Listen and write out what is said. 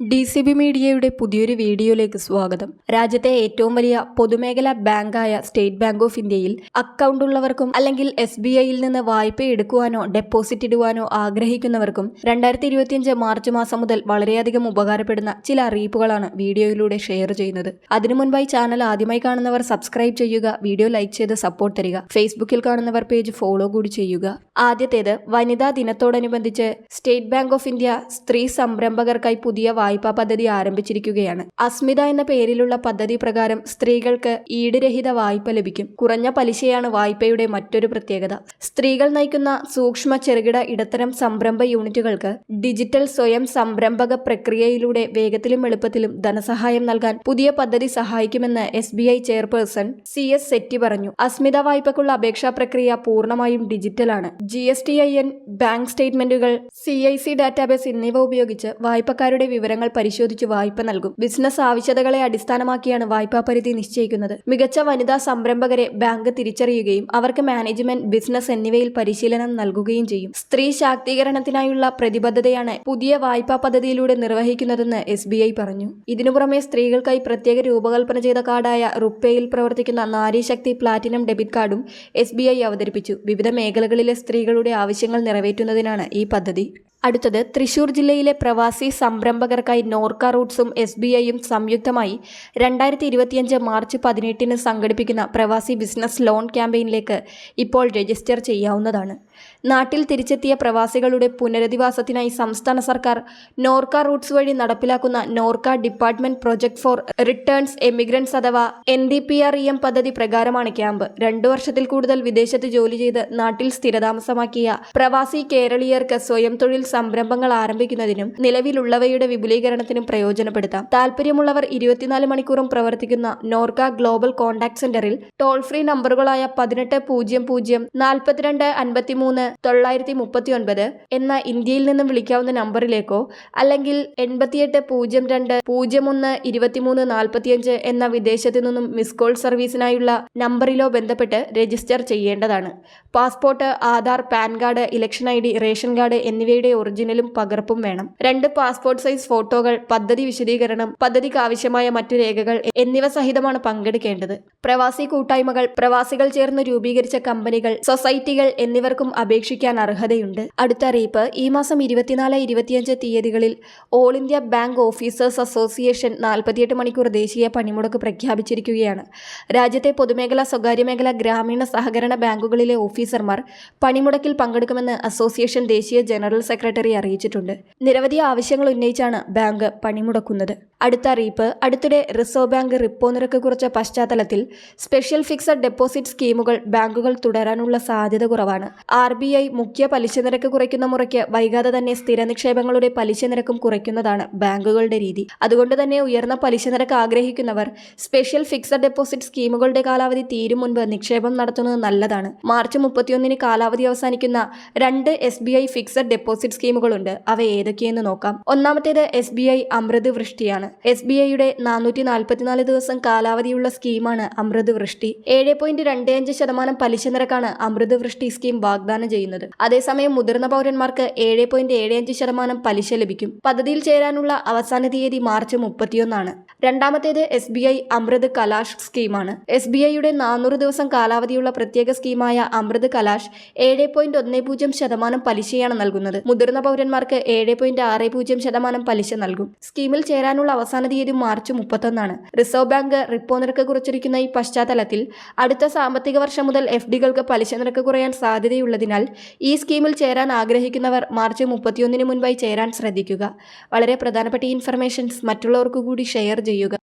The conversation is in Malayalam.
ഡി സി ബി മീഡിയയുടെ പുതിയൊരു വീഡിയോയിലേക്ക് സ്വാഗതം. രാജ്യത്തെ ഏറ്റവും വലിയ പൊതുമേഖലാ ബാങ്കായ സ്റ്റേറ്റ് ബാങ്ക് ഓഫ് ഇന്ത്യയിൽ അക്കൗണ്ട് ഉള്ളവർക്കും അല്ലെങ്കിൽ എസ് ബി ഐയിൽ നിന്ന് വായ്പ എടുക്കുവാനോ ഡെപ്പോസിറ്റ് ഇടുവാനോ ആഗ്രഹിക്കുന്നവർക്കും രണ്ടായിരത്തി ഇരുപത്തിയഞ്ച് മാർച്ച് മാസം മുതൽ വളരെയധികം ഉപകാരപ്പെടുന്ന ചില അറിയിപ്പുകളാണ് വീഡിയോയിലൂടെ ഷെയർ ചെയ്യുന്നത്. അതിനു മുൻപായി ചാനൽ ആദ്യമായി കാണുന്നവർ സബ്സ്ക്രൈബ് ചെയ്യുക വീഡിയോ ലൈക്ക് ചെയ്ത് സപ്പോർട്ട് തരിക ഫേസ്ബുക്കിൽ കാണുന്നവർ പേജ് ഫോളോ കൂടി ചെയ്യുക. ആദ്യത്തേത് വനിതാ ദിനത്തോടനുബന്ധിച്ച് സ്റ്റേറ്റ് ബാങ്ക് ഓഫ് ഇന്ത്യ സ്ത്രീ സംരംഭകർക്കായി പുതിയ വായ്പാ പദ്ധതി ആരംഭിച്ചിരിക്കുകയാണ്. അസ്മിത എന്ന പേരിലുള്ള പദ്ധതി പ്രകാരം സ്ത്രീകൾക്ക് ഈടുരഹിത വായ്പ ലഭിക്കും. കുറഞ്ഞ പലിശയാണ് വായ്പയുടെ മറ്റൊരു പ്രത്യേകത. സ്ത്രീകൾ നയിക്കുന്ന സൂക്ഷ്മ ചെറുകിട ഇടത്തരം സംരംഭ യൂണിറ്റുകൾക്ക് ഡിജിറ്റൽ സ്വയം സംരംഭക പ്രക്രിയയിലൂടെ വേഗത്തിലും എളുപ്പത്തിലും ധനസഹായം നൽകാൻ പുതിയ പദ്ധതി സഹായിക്കുമെന്ന് S B I chairperson C S Setty പറഞ്ഞു. അസ്മിത വായ്പക്കുള്ള അപേക്ഷാ പ്രക്രിയ പൂർണമായും ഡിജിറ്റലാണ്. G S T I N bank statements C I C database എന്നിവ ഉപയോഗിച്ച് വായ്പക്കാരുടെ വിവരങ്ങൾ പരിശോധിച്ച് വായ്പ നൽകും. ബിസിനസ് ആവശ്യകതകളെ അടിസ്ഥാനമാക്കിയാണ് വായ്പാ പരിധി നിശ്ചയിക്കുന്നത്. മികച്ച വനിതാ സംരംഭകരെ ബാങ്ക് തിരിച്ചറിയുകയും അവർക്ക് മാനേജ്മെന്റ് ബിസിനസ് എന്നിവയിൽ പരിശീലനം നൽകുകയും ചെയ്യും. സ്ത്രീ ശാക്തീകരണത്തിനായുള്ള പ്രതിബദ്ധതയാണ് പുതിയ വായ്പാ പദ്ധതിയിലൂടെ നിർവഹിക്കുന്നതെന്ന് എസ് ബി ഐ പറഞ്ഞു. ഇതിനു പുറമെ സ്ത്രീകൾക്കായി പ്രത്യേക രൂപകൽപ്പന ചെയ്ത കാർഡായ റുപ്പേയിൽ പ്രവർത്തിക്കുന്ന നാരീശക്തി പ്ലാറ്റിനം ഡെബിറ്റ് കാർഡും എസ് അവതരിപ്പിച്ചു. വിവിധ മേഖലകളിലെ സ്ത്രീകളുടെ ആവശ്യങ്ങൾ നിറവേറ്റുന്നതിനാണ് ഈ പദ്ധതി. അടുത്തത് തൃശൂർ ജില്ലയിലെ പ്രവാസി സംരംഭകർക്കായി നോർക്ക റൂട്ട്സും എസ് ബി ഐയും സംയുക്തമായി രണ്ടായിരത്തി ഇരുപത്തിയഞ്ച് മാർച്ച് പതിനെട്ടിന് സംഘടിപ്പിക്കുന്ന പ്രവാസി ബിസിനസ് ലോൺ ക്യാമ്പയിനിലേക്ക് ഇപ്പോൾ രജിസ്റ്റർ ചെയ്യാവുന്നതാണ്. നാട്ടിൽ തിരിച്ചെത്തിയ പ്രവാസികളുടെ പുനരധിവാസത്തിനായി സംസ്ഥാന സർക്കാർ നോർക്ക റൂട്ട്സ് വഴി നടപ്പിലാക്കുന്ന Norka department project for returns emigrants അഥവാ N D P R E M പദ്ധതി പ്രകാരമാണ് ക്യാമ്പ്. രണ്ടു വർഷത്തിൽ കൂടുതൽ വിദേശത്ത് ജോലി ചെയ്ത് നാട്ടിൽ സ്ഥിരതാമസമാക്കിയ പ്രവാസി കേരളീയർക്ക് സ്വയം തൊഴിൽ സംരംഭങ്ങൾ ആരംഭിക്കുന്നതിനും നിലവിലുള്ളവയുടെ വിപുലീകരണത്തിനും പ്രയോജനപ്പെടുത്താം. താല്പര്യമുള്ളവർ ഇരുപത്തിനാല് മണിക്കൂറും പ്രവർത്തിക്കുന്ന നോർക്ക ഗ്ലോബൽ കോൺടാക്ട് സെന്ററിൽ ടോൾ ഫ്രീ നമ്പറുകളായ പതിനെട്ട് പൂജ്യം പൂജ്യം നാൽപ്പത്തിരണ്ട് അൻപത്തിമൂന്ന് തൊള്ളായിരത്തി മുപ്പത്തി ഒൻപത് എന്ന ഇന്ത്യയിൽ നിന്നും വിളിക്കാവുന്ന നമ്പറിലേക്കോ അല്ലെങ്കിൽ എൺപത്തിയെട്ട് പൂജ്യം രണ്ട് പൂജ്യം ഒന്ന് ഇരുപത്തിമൂന്ന് നാൽപ്പത്തിയഞ്ച് എന്ന വിദേശത്തു നിന്നും മിസ് കോൾ സർവീസിനായുള്ള നമ്പറിലോ ബന്ധപ്പെട്ട് രജിസ്റ്റർ ചെയ്യേണ്ടതാണ്. Passport Aadhaar PAN card election I D ration card എന്നിവയുടെ ഒറിജിനലും പകർപ്പും വേണം. രണ്ട് പാസ്പോർട്ട് സൈസ് ഫോട്ടോകൾ പദ്ധതി വിശദീകരണം പദ്ധതിക്ക് ആവശ്യമായ മറ്റു രേഖകൾ എന്നിവ സഹിതമാണ് പങ്കെടുക്കേണ്ടത്. പ്രവാസി കൂട്ടായ്മകൾ പ്രവാസികൾ ചേർന്ന് രൂപീകരിച്ച കമ്പനികൾ സൊസൈറ്റികൾ എന്നിവർക്കും അപേക്ഷിക്കാൻ അർഹതയുണ്ട്. അടുത്ത അറിയിപ്പ് ഈ മാസം ഇരുപത്തിനാല് ഇരുപത്തിയഞ്ച് തീയതികളിൽ all India bank officers association നാൽപ്പത്തിയെട്ട് മണിക്കൂർ ദേശീയ പണിമുടക്ക് പ്രഖ്യാപിച്ചിരിക്കുകയാണ്. രാജ്യത്തെ പൊതുമേഖല സ്വകാര്യ മേഖല ഗ്രാമീണ സഹകരണ ബാങ്കുകളിലെ ഓഫീസർമാർ പണിമുടക്കിൽ പങ്കെടുക്കുമെന്ന് അസോസിയേഷൻ ദേശീയ ജനറൽ സെക്രട്ടറി അറിയിച്ചിട്ടുണ്ട്. നിരവധി ആവശ്യങ്ങൾ ഉന്നയിച്ചാണ് ബാങ്ക് പണിമുടക്കുന്നത്. അടുത്ത അറിയിപ്പ് അടുത്തിടെ റിസർവ് ബാങ്ക് റിപ്പോ നിരക്ക് കുറച്ച പശ്ചാത്തലത്തിൽ സ്പെഷ്യൽ ഫിക്സഡ് ഡെപ്പോസിറ്റ് സ്കീമുകൾ ബാങ്കുകൾ തുടരാനുള്ള സാധ്യത കുറവാണ്. ആർ ബി ഐ മുഖ്യ പലിശ നിരക്ക് കുറയ്ക്കുന്ന മുറയ്ക്ക് വൈകാതെ തന്നെ സ്ഥിര നിക്ഷേപങ്ങളുടെ പലിശ നിരക്കും കുറയ്ക്കുന്നതാണ് ബാങ്കുകളുടെ രീതി. അതുകൊണ്ട് തന്നെ ഉയർന്ന പലിശ നിരക്ക് ആഗ്രഹിക്കുന്നവർ സ്പെഷ്യൽ ഫിക്സഡ് ഡെപ്പോസിറ്റ് സ്കീമുകളുടെ കാലാവധി തീരും മുൻപ് നിക്ഷേപം നടത്തുന്നത് നല്ലതാണ്. മാർച്ച് മുപ്പത്തിയൊന്നിന് കാലാവധി അവസാനിക്കുന്ന രണ്ട് S B I fixed deposit സ്കീമുകളുണ്ട്. അവ ഏതൊക്കെയെന്ന് നോക്കാം. ഒന്നാമത്തേത് എസ് ബി ഐ അമൃത് വൃഷ്ടിയാണ് എസ് ബി ഐയുടെ നാനൂറ്റി നാൽപ്പത്തിനാല് ദിവസം കാലാവധിയുള്ള സ്കീമാണ് അമൃത് വൃഷ്ടി ഏഴ് പോയിന്റ് രണ്ട് അഞ്ച് ശതമാനം പലിശ നിരക്കാണ് അമൃത് വൃഷ്ടി സ്കീം വാഗ്ദാനം ചെയ്യുന്നത്. അതേസമയം മുതിർന്ന പൗരന്മാർക്ക് ഏഴ് പോയിന്റ് ഏഴ് അഞ്ച് ശതമാനം പലിശ ലഭിക്കും. പദ്ധതിയിൽ ചേരാനുള്ള അവസാന തീയതി മാർച്ച് മുപ്പത്തിയൊന്നാണ്. രണ്ടാമത്തേത് S B I Amrit Kalash സ്കീമാണ്. എസ് ബി ഐയുടെ നാനൂറ് ദിവസം കാലാവധിയുള്ള പ്രത്യേക സ്കീമായ അമൃത് കലാഷ് ഏഴ് പോയിന്റ് ഒന്ന് പൂജ്യം ശതമാനം പലിശയാണ് നൽകുന്നത്. മുതിർന്ന പൗരന്മാർക്ക് ഏഴ് പോയിന്റ് ആറ് പൂജ്യം ശതമാനം പലിശ നൽകും. സ്കീമിൽ ചേരാനുള്ള അവസാന തീയതി മാർച്ച് മുപ്പത്തൊന്നാണ്. റിസർവ് ബാങ്ക് റിപ്പോ നിരക്ക് കുറച്ചിരിക്കുന്ന ഈ പശ്ചാത്തലത്തിൽ അടുത്ത സാമ്പത്തിക വർഷം മുതൽ എഫ് ഡികൾക്ക് പലിശ നിരക്ക് കുറയാൻ സാധ്യതയുള്ളതിനാൽ ഈ സ്കീമിൽ ചേരാൻ ആഗ്രഹിക്കുന്നവർ മാർച്ച് മുപ്പത്തിയൊന്നിന് മുൻപായി ചേരാൻ ശ്രദ്ധിക്കുക. വളരെ പ്രധാനപ്പെട്ട ഇൻഫർമേഷൻസ് മറ്റുള്ളവർക്ക് കൂടി ഷെയർ ചെയ്യുക.